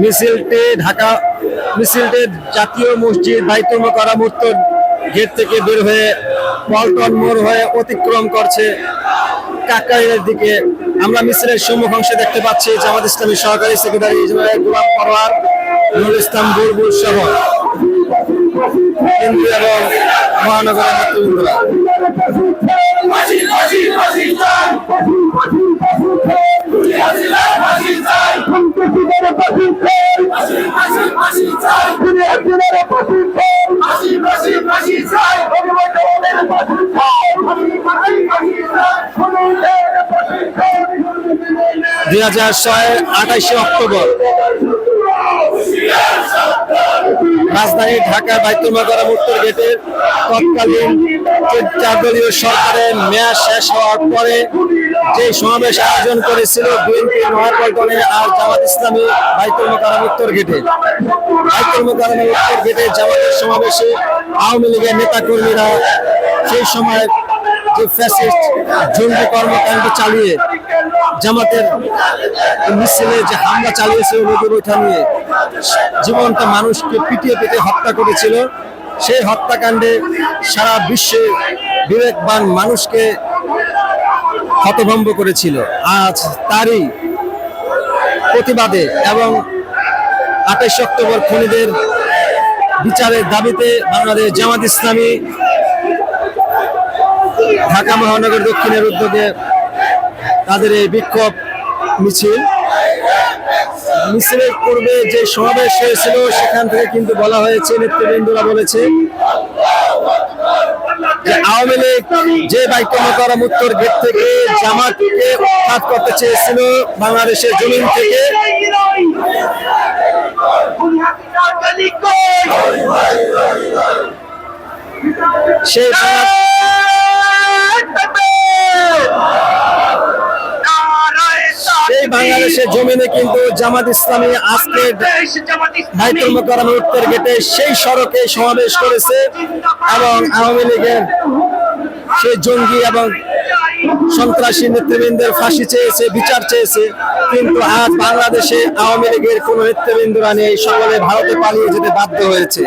মিছিলটি ঢাকা মিছিলটি জাতীয় মসজিদ দায়িত্ব করা মূর্ত গেট থেকে বের হয়ে পল্টন মোড় হয়ে অতিক্রম করছে কাকাইয়ের দিকে আমরা মিছিলের সম্মুখ অংশে দেখতে পাচ্ছি জামাত ইসলামী সহকারী সেক্রেটারি গোলাম পরোয়ার নুরুল ইসলাম বুলবুল সহ কেন্দ্রীয় এবং মহানগরের নেতৃবৃন্দরা ফাঁসি ফাঁসি ফাঁসি চাই হাসিনা ফাঁসি চাই সন্ত্রাসীদের ফাঁসি চাই ফাঁসি ফাঁসি ফাঁসি চাই খুনিদের ফাঁসি চাই ফাঁসি ফাঁসি ফাঁসি চাই অভিভাবকদের ফাঁসি চাই ফাঁসি ফাঁসি ফাঁসি চাই খুনিদের ফাঁসি চাই দুই হাজার ছয় আঠাশে অক্টোবর। রাজধানী ঢাকার বাইতুল মোকাররম উত্তর গেটের তৎকালীন যে চার দলীয় সরকারের মেয়াদ শেষ হওয়ার পরে যে সমাবেশ আয়োজন করেছিল বিএনপি নয়াপল্টনে আর জামাত ইসলামী বাইতুল মোকাররম উত্তর গেটে। বাইতুল মোকাররম উত্তর গেটে জামাতের সমাবেশে আওয়ামী লীগের নেতাকর্মীরা সেই সময় যে ফ্যাসিস্ট জঙ্গি কর্মকাণ্ড চালিয়ে জামাতের মিছিলে যে হামলা চালিয়েছে নদী বৈঠা নিয়ে জীবন্ত মানুষকে পিটিয়ে পিটিয়ে হত্যা করেছিল। সেই হত্যাকাণ্ডে সারা বিশ্বে বিবেকবান মানুষকে হতভম্ব করেছিল। আজ তারই প্রতিবাদে এবং আঠাশ অক্টোবর খুনিদের বিচারের দাবিতে বাংলাদেশ জামাত ইসলামী ঢাকা মহানগর দক্ষিণের উদ্যোগে তাদের এই বিক্ষোভ মিছিল। মিছিলের পূর্বে যে সমাবেশ হয়েছিল, সেখান থেকে কিন্তু বলা হয়েছে, নেতৃবৃন্দরা বলেছে আওয়ামী লীগ যে বাইকম করাম উত্তর গেট থেকে জামাতকে উৎখাত করতে চেয়েছিল বাংলাদেশের জমিন থেকে, সেই বাংলা- সেই বাংলাদেশের জমিনে কিন্তু জামাত ইসলামী আজকে বাইতুল মোকাররম উত্তর গেটে সেই সড়কে সমাবেশ করেছে এবং আওয়ামী লীগের সেই জঙ্গি এবং সন্ত্রাসী নেতৃবৃন্দের ফাঁসি চেয়েছে, বিচার চেয়েছে। কিন্তু আজ বাংলাদেশে আওয়ামী লীগের কোন নেতৃবৃন্দরা নেই, সকলে ভারতে পালিয়ে যেতে বাধ্য হয়েছে।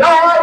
বাংলাদেশের